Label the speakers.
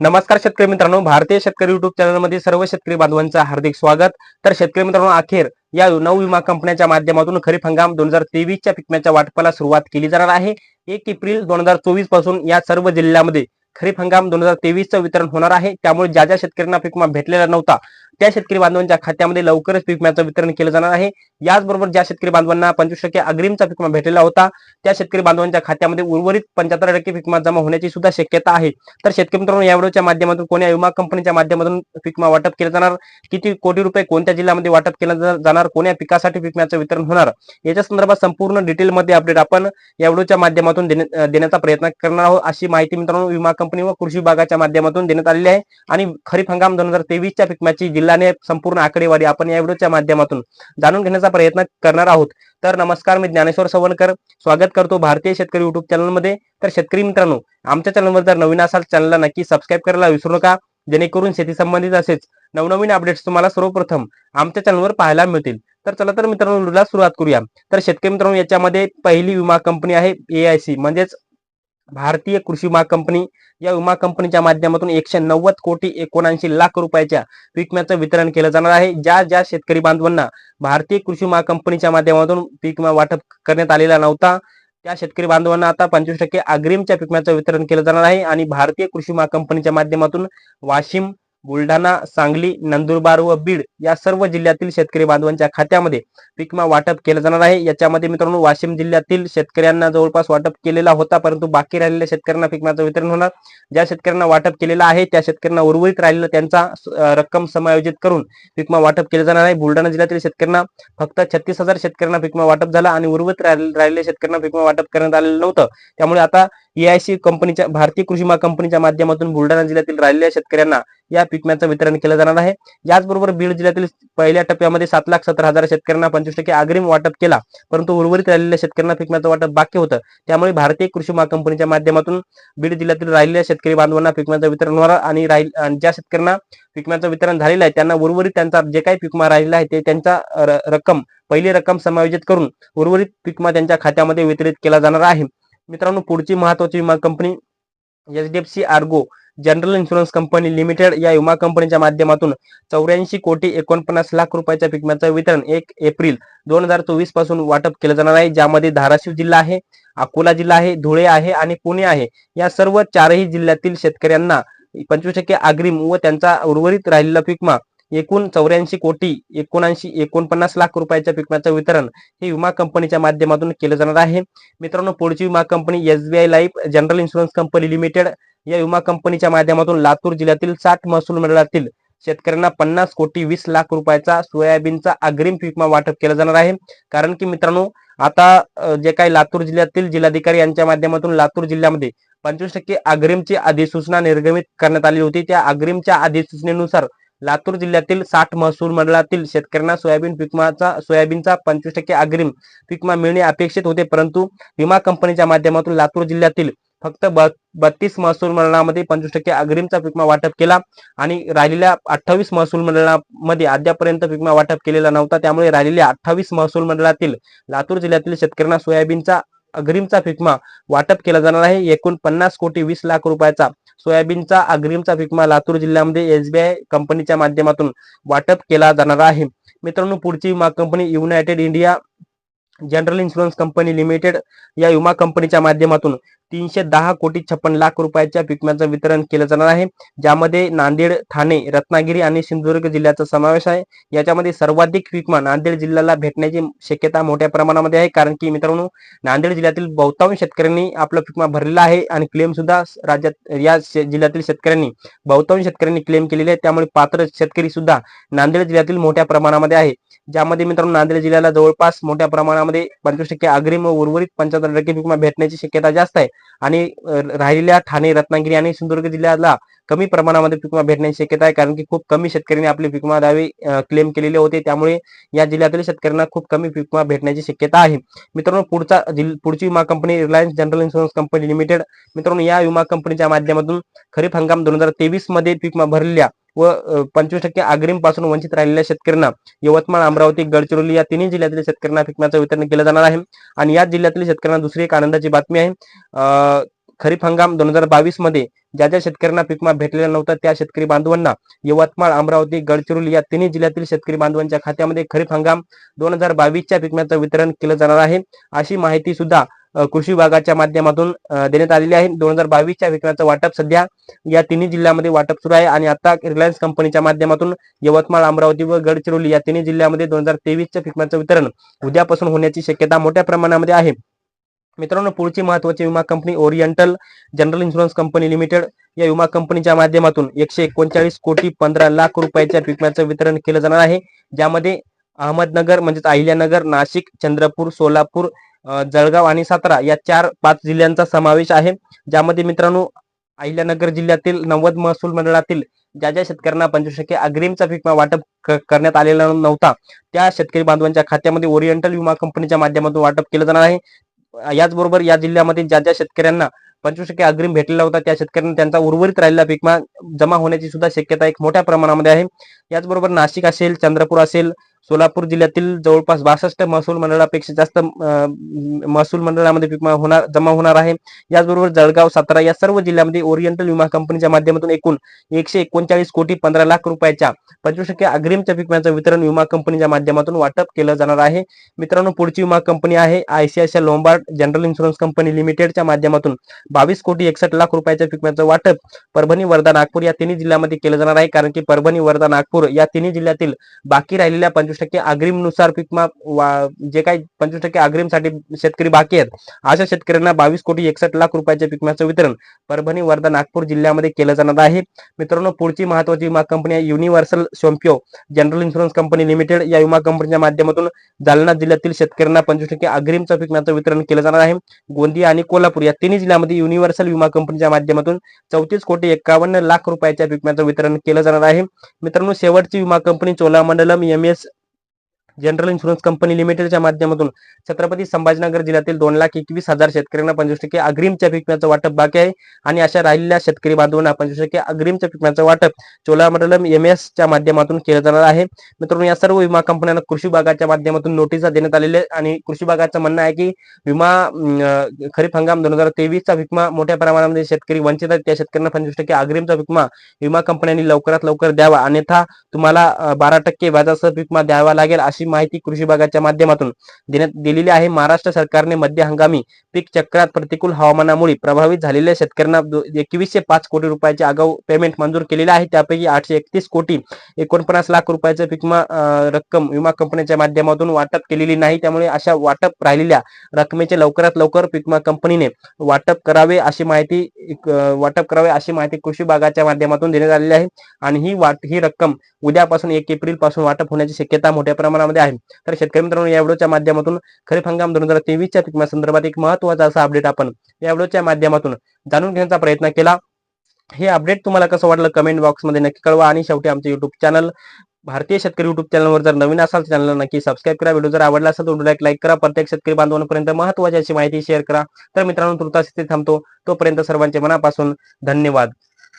Speaker 1: नमस्कार शेतकरी मित्रांनो भारतीय शेतकरी युट्यूब चॅनलमध्ये सर्व शेतकरी बांधवांचं हार्दिक स्वागत. तर शेतकरी मित्रांनो अखेर या नऊ विमा कंपन्यांच्या माध्यमातून खरीप हंगाम दोन हजार तेवीसच्या पिकण्याच्या वाटपाला सुरुवात केली जाणार आहे. एक एप्रिल दोन हजार चोवीसपासून या सर्व जिल्ह्यामध्ये खरीप हंगाम दोन हजार तेवीसचं वितरण होणार आहे. त्यामुळे ज्या ज्या शेतकऱ्यांना पिकमा भेटलेला नव्हता त्या शेतकरी बांधवांच्या खात्यामध्ये लवकरच पीक वितरण केलं जाणार आहे. याचबरोबर ज्या शेतकरी बांधवांना पंचवीस टक्के अग्रिमचा पीक विमा भेटलेला होता त्या शेतकरी बांधवांच्या खात्यामध्ये उर्वरित पंच्याहत्तर टक्के पीक जमा होण्याची सुद्धा शक्यता आहे. तर शेतकरी मित्रांनो या व्हिडिओच्या माध्यमातून कोण्या विमा कंपनीच्या माध्यमातून पीक वाटप केलं जाणार? किती कोटी रुपये कोणत्या जिल्ह्यामध्ये वाटप केलं जाणार? कोण्या पिकासाठी पीक वितरण होणार? याच्या संदर्भात संपूर्ण डिटेलमध्ये अपडेट आपण या व्हिडिओच्या माध्यमातून देण्याचा प्रयत्न करणार आहोत. अशी माहिती मित्रांनो विमा कंपनी व कृषी विभागाच्या माध्यमातून देण्यात आलेली आहे. आणि खरीप हंगाम दोन हजार तेवीसच्या पिकम्याची जिल्हा जिल्ह्याने संपूर्ण आकडेवारी आपण या व्हिडिओच्या माध्यमातून जाणून घेण्याचा प्रयत्न करणार आहोत. तर नमस्कार मी ज्ञानेश्वर सवणकर स्वागत करतो भारतीय शेतकरी युट्यूब चॅनलमध्ये. तर शेतकरी मित्रांनो आमच्या चॅनलवर जर नवीन असाल चॅनलला नक्की सबस्क्राईब करायला विसरू नका. जेणेकरून शेती संबंधित असेच नवनवीन अपडेट्स तुम्हाला सर्वप्रथम आमच्या चॅनलवर पाहायला मिळतील. तर चला तर मित्रांनो व्हिडिओला सुरुवात करूया. तर शेतकरी मित्रांनो याच्यामध्ये पहिली विमा कंपनी आहे एआयसी म्हणजेच भारतीय कृषी विमा कंपनी या विमा कंपनीच्या माध्यमातून एकशे नव्वद कोटी एकोणऐंशी लाख रुपयाच्या पीक विम्याचं वितरण केलं जाणार आहे. ज्या ज्या शेतकरी बांधवांना भारतीय कृषी विमा कंपनीच्या माध्यमातून पीक विमा वाटप करण्यात आलेला नव्हता त्या शेतकरी बांधवांना आता पंचवीस टक्के अग्रिमच्या पीक विम्याचं वितरण केलं जाणार आहे. आणि भारतीय कृषी विमा कंपनीच्या माध्यमातून वाशिम बुलढाणा सांगली नंदुरबार व बीड या सर्व जिल्ह्यातील शेतकरी बांधवांच्या खात्यामध्ये पिकमा वाटप केलं जाणार आहे. याच्यामध्ये मित्रांनो वाशिम जिल्ह्यातील शेतकऱ्यांना जवळपास वाटप केलेला होता परंतु बाकी राहिलेल्या शेतकऱ्यांना पिकमाचं वितरण होणार. ज्या शेतकऱ्यांना वाटप केलेलं आहे त्या शेतकऱ्यांना उर्वरित राहिलेलं त्यांचा रक्कम समायोजित करून पिकमा वाटप केलं जाणार आहे. बुलढाणा जिल्ह्यातील शेतकऱ्यांना फक्त छत्तीस हजार शेतकऱ्यांना पिकमा वाटप झाला आणि उर्वरित राहिलेल्या शेतकऱ्यांना पिकमा वाटप करण्यात आलेलं नव्हतं. त्यामुळे आता एआयसी कंपनीच्या भारतीय कृषी कंपनीच्या माध्यमातून बुलढाणा जिल्ह्यातील राहिलेल्या शेतकऱ्यांना या पिकम्याचं वितरण केलं जाणार आहे. याचबरोबर बीड जिल्ह्यातील पहिल्या टप्प्यामध्ये सात लाख सत्तर हजार शेतकऱ्यांना पंचवीस टक्के अग्रिम वाटप केला परंतु उर्वरित राहिलेल्या शेतकऱ्यांना पिकम्याचं वाटप बाकी होतं. त्यामुळे भारतीय कृषी विमा कंपनीच्या माध्यमातून बीड जिल्ह्यातील राहिलेल्या शेतकरी बांधवांना पिकम्याचं वितरण होणार आणि राहील आणि ज्या शेतकऱ्यांना पिकम्याचं वितरण झालेलं आहे त्यांना उर्वरित त्यांचा जे काही पिकमा राहिलेला आहे ते त्यांचा रक्कम पहिली रक्कम समायोजित करून उर्वरित पिकमा त्यांच्या खात्यामध्ये वितरित केला जाणार आहे. मित्रांनो पुढची महत्वाची विमा company HDFC Ergo general insurance company limited या विमा कंपनीच्या माध्यमातून चौऱ्याऐंशी कोटी एकोणपन्नास लाख रुपयाच्या पीक वितरण एक एप्रिल दोन हजार चोवीसपासून वाटप केलं जाणार आहे. ज्यामध्ये धाराशिव जिल्हा आहे अकोला जिल्हा आहे धुळे आहे आणि पुणे आहे. या सर्व चारही जिल्ह्यातील शेतकऱ्यांना पंचवीस टक्के अग्रिम व त्यांचा उर्वरित राहिलेला पीक एकूण चौऱ्याऐंशी कोटी एकोणऐंशी एकोणपन्नास लाख रुपयाच्या पीक वितरण हे विमा कंपनीच्या माध्यमातून केलं जाणार आहे. मित्रांनो पुढची विमा company SBI Life general insurance company limited या विमा कंपनीच्या माध्यमातून लातूर जिल्ह्यातील साठ महसूल मंडळातील शेतकऱ्यांना पन्नास कोटी वीस लाख रुपयाचा सोयाबीनचा अग्रिम विमा वाटप केलं जाणार आहे. कारण की मित्रांनो आता जे काही लातूर जिल्ह्यातील जिल्हाधिकारी यांच्या माध्यमातून लातूर जिल्ह्यामध्ये पंचवीस टक्के अग्रिमची अधिसूचना निर्गमित करण्यात आली होती. त्या अग्रिमच्या अधिसूचनेनुसार लातूर जिल्ह्यातील साठ महसूल मंडळातील शेतकऱ्यांना सोयाबीन पिकमाचा सोयाबीनचा पंचवीस टक्के अग्रिम पिकमा मिळणे अपेक्षित होते परंतु विमा कंपनीच्या माध्यमातून लातूर जिल्ह्यातील फक्त ब बत्तीस महसूल मंडळामध्ये पंचवीस टक्के अग्रिमचा पिकमा वाटप केला आणि राहिलेल्या अठ्ठावीस महसूल मंडळामध्ये अद्यापर्यंत पिकमा वाटप केलेला नव्हता. त्यामुळे राहिलेल्या अठ्ठावीस महसूल मंडळातील लातूर जिल्ह्यातील शेतकऱ्यांना सोयाबीनचा अग्रिमचा फिकमा वाटप केला जाणार आहे. एकूण पन्नास कोटी वीस लाख रुपयाचा सोयाबीनचा अग्रिमचा फिकमा लातूर जिल्ह्यामध्ये एसबीआय कंपनीच्या माध्यमातून वाटप केला जाणार आहे. मित्रांनो पुढची विमा company United India general insurance company limited या विमा कंपनीच्या माध्यमातून तीनशे दहा कोटी छप्पन लाख रुपयाच्या पिकम्याचं वितरण केलं जाणार आहे. ज्यामध्ये नांदेड ठाणे रत्नागिरी आणि सिंधुदुर्ग जिल्ह्याचा समावेश आहे. याच्यामध्ये सर्वाधिक पिकमा नांदेड जिल्ह्याला भेटण्याची शक्यता मोठ्या प्रमाणामध्ये आहे. कारण की मित्रांनो नांदेड जिल्ह्यातील बहुतांश शेतकऱ्यांनी आपलं पिकमा भरलेला आहे आणि क्लेम सुद्धा राज्यात या शे- जिल्ह्यातील शेतकऱ्यांनी बहुतांश शेतकऱ्यांनी क्लेम केलेले आहे. त्यामुळे पात्र शेतकरी सुद्धा नांदेड जिल्ह्यातील मोठ्या प्रमाणामध्ये आहे. ज्यामध्ये मित्रांनो नांदेड जिल्ह्याला जवळपास मोठ्या प्रमाणामध्ये पंचवीस टक्के अग्रिम व उर्वरित पंच्याहत्तर टक्के पीक भेटण्याची शक्यता जास्त आहे. आणि राहिलेल्या ठाणे रत्नागिरी आणि सिंधुदुर्ग जिल्ह्याला कमी प्रमाणामध्ये पीक विमा भेटण्याची शक्यता आहे. कारण की खूप कमी शेतकऱ्यांनी आपले पीक विमा दावे क्लेम केलेले होते. त्यामुळे या जिल्ह्यातील शेतकऱ्यांना खूप कमी पीक विमा भेटण्याची शक्यता आहे. मित्रांनो पुढचा पुढची विमा company Reliance general insurance company limited मित्रांनो या विमा कंपनीच्या माध्यमातून खरीप हंगाम दोन हजार तेवीसमध्ये पीक विमा भरलेल्या व पंचवीस टक्के अग्रिमपासून वंचित राहिलेल्या शेतकऱ्यांना यवतमाळ अमरावती गडचिरोली या तिन्ही जिल्ह्यातील शेतकऱ्यांना पीक वितरण केलं जाणार आहे. आणि या जिल्ह्यातील शेतकऱ्यांना दुसरी एक आनंदाची बातमी आहे. खरीप हंगाम दोन हजार बावीसमध्ये ज्या ज्या शेतकऱ्यांना पिकमा भेटलेला नव्हता त्या शेतकरी बांधवांना यवतमाळ अमरावती गडचिरोली या तिन्ही जिल्ह्यातील शेतकरी बांधवांच्या खात्यामध्ये खरीप हंगाम दोन हजार बावीसच्या पीक वितरण केलं जाणार आहे. अशी माहिती सुद्धा कृषी विभागाच्या माध्यमातून देण्यात आलेली आहे. दोन हजार बावीसच्या विकण्याचं वाटप सध्या या तिन्ही जिल्ह्यामध्ये वाटप सुरू आहे आणि आता रिलायन्स कंपनीच्या माध्यमातून यवतमाळ अमरावती व गडचिरोली या तिन्ही जिल्ह्यामध्ये दोन हजार तेवीसच्या पिकम्याचं वितरण उद्यापासून होण्याची शक्यता मोठ्या प्रमाणामध्ये आहे. मित्रांनो पुढची महत्वाची विमा company Oriental general insurance company limited या विमा कंपनीच्या माध्यमातून एकशे एकोणचाळीस कोटी पंधरा लाख रुपयाच्या विम्याचं वितरण केलं जाणार आहे. ज्यामध्ये अहमदनगर म्हणजेच अहिल्यानगर नाशिक चंद्रपूर सोलापूर जळगाव आणि सातारा या चार पाच जिल्ह्यांचा समावेश आहे. ज्यामध्ये मित्रांनो अहिल्यानगर जिल्ह्यातील नव्वद महसूल मंडळातील ज्या ज्या शेतकऱ्यांना पंचवीस टक्के अग्रिमचा विमा वाटप करण्यात आलेला नव्हता त्या शेतकरी बांधवांच्या खात्यामध्ये ओरिएंटल विमा कंपनीच्या माध्यमातून वाटप केलं जाणार आहे. याचबरोबर या जिल्ह्यामध्ये ज्या ज्या शेतकऱ्यांना पंचवीस टक्के अग्रिम भेटलेला होता त्या शेतकऱ्यांना त्यांचा उर्वरित राहिलेला पीक जमा होण्याची सुद्धा शक्यता एक मोठ्या प्रमाणामध्ये आहे. याचबरोबर नाशिक असेल चंद्रपूर असेल सोलापूर जिल्ह्यातील जवळपास बासष्ट महसूल मंडळापेक्षा जास्त महसूल मंडळामध्ये विमा होणार जमा होणार आहे. याचबरोबर जळगाव सातारा या सर्व जिल्ह्यामध्ये ओरिएंटल विमा कंपनीच्या माध्यमातून एकूण एकशे एकोणचाळीस कोटी पंधरा लाख रुपयाच्या पंचवीस टक्के अग्रिमच्या पिकम्याचं वितरण विमा कंपनीच्या माध्यमातून वाटप केलं जाणार आहे. मित्रांनो पुढची विमा कंपनी आहे ICICI Lombard general insurance company लिमिटेडच्या माध्यमातून बावीस कोटी एकसष्ट लाख रुपयाच्या पिकम्याचं वाटप परभणी वर्धा नागपूर या तिन्ही जिल्ह्यामध्ये केलं जाणार आहे. कारण की परभणी वर्धा नागपूर या तिन्ही जिल्ह्यातील बाकी राहिलेल्या पंचवीस टक्के अग्रिमनुसार पीक जे काही पंचवीस टक्के अग्रिमसाठी शेतकरी बाकी आहेत अशा शेतकऱ्यांना बावीस कोटी एकसष्ट लाख रुपयाच्या पीक वितरण परभणी वर्धा नागपूर जिल्ह्यामध्ये केलं जाणार आहे. मित्रांनो पुढची महत्वाची विमा कंपनी आहे Universal Sompo general insurance company limited. या विमा कंपनीच्या माध्यमातून जालना जिल्ह्यातील शेतकऱ्यांना पंचवीस टक्के अग्रिमचं पीक वितरण केलं जाणार आहे. गोंदिया आणि कोल्हापूर या तिन्ही जिल्ह्यामध्ये युनिव्हर्सल विमा कंपनीच्या माध्यमातून चौतीस कोटी एकावन्न लाख रुपयाच्या पिकम्याचं वितरण केलं जाणार आहे. मित्रांनो शेवटची विमा company Cholamandalam M S general insurance company लिमिटेडच्या माध्यमातून छत्रपती संभाजीनगर जिल्ह्यातील दोन लाख एकवीस हजार शेतकऱ्यांना पंचवीस टक्के अग्रिमच्या पिकम्याचं वाटप बाकी आहे. आणि अशा राहिलेल्या शेतकरी बांधवांना पंचवीस टक्के अग्रिमच्या पिकम्याचं वाटप चोलामंडलम एम एस च्या माध्यमातून केलं जाणार आहे. मित्रांनो या सर्व विमा कंपन्यांना कृषी विभागाच्या माध्यमातून नोटिसा देण्यात आलेल्या आणि कृषी विभागाचं म्हणणं आहे की विमा खरीप हंगाम दोन हजार तेवीसचा विमा मोठ्या प्रमाणामध्ये शेतकरी वंचित आहेत. त्या शेतकऱ्यांना पंचवीस टक्के अग्रिमचा विमा विमा कंपन्यांनी लवकरात लवकर द्यावा. अन्यथा तुम्हाला बारा टक्के व्याजासह विकमा विमा द्यावा लागेल अशी माहिती कृषी विभागाच्या माध्यमातून देण्यात दिलेली आहे. महाराष्ट्र सरकारने मध्य हंगामी पीक चक्रात प्रतिकूल हवामानामुळे प्रभावित झालेल्या शेतकऱ्यांना एकवीसशे पाच कोटी रुपयाचे आगाऊ पेमेंट मंजूर केलेले आहे. त्यापैकी आठशे एकतीस कोटी एकोणपन्नास लाख रुपयाचं पिकमा रक्कम विमा कंपनीच्या माध्यमातून वाटप केलेली नाही. त्यामुळे अशा वाटप राहिलेल्या रकमेचे लवकरात लवकर पिकमा कंपनीने वाटप करावे अशी माहिती वाटप करावे अशी माहिती कृषी विभागाच्या माध्यमातून देण्यात आलेली आहे. आणि ही वाट ही रक्कम उद्यापासून एक एप्रिलपासून वाटप होण्याची शक्यता मोठ्या प्रमाणामध्ये आहे. तर शेतकरी मित्रांनो या व्हिडिओच्या माध्यमातून खरीप हंगाम दोन हजार तेवीसच्या पिकमा संदर्भात एक महत्त्वाचा असा अपडेट आपण या व्हिडिओच्या माध्यमातून जाणून घेण्याचा प्रयत्न केला. हे अपडेट तुम्हाला कसं वाटलं कमेंट बॉक्समध्ये नक्की कळवा आणि शेवटी आमचे युट्यूब चॅनल भारतीय शेतकरी युट्यूब चॅनलवर जर नवीन असाल तर चॅनलला नक्की सबस्क्राईब करा. व्हिडिओ जर आवडला असेल तर व्हिडिओला एक लाईक करा. प्रत्येक शेतकरी बांधवांपर्यंत महत्वाची अशी माहिती शेअर करा. तर मित्रांनो तुर्तास स्थिती थांबतो. तोपर्यंत सर्वांचे मनापासून धन्यवाद.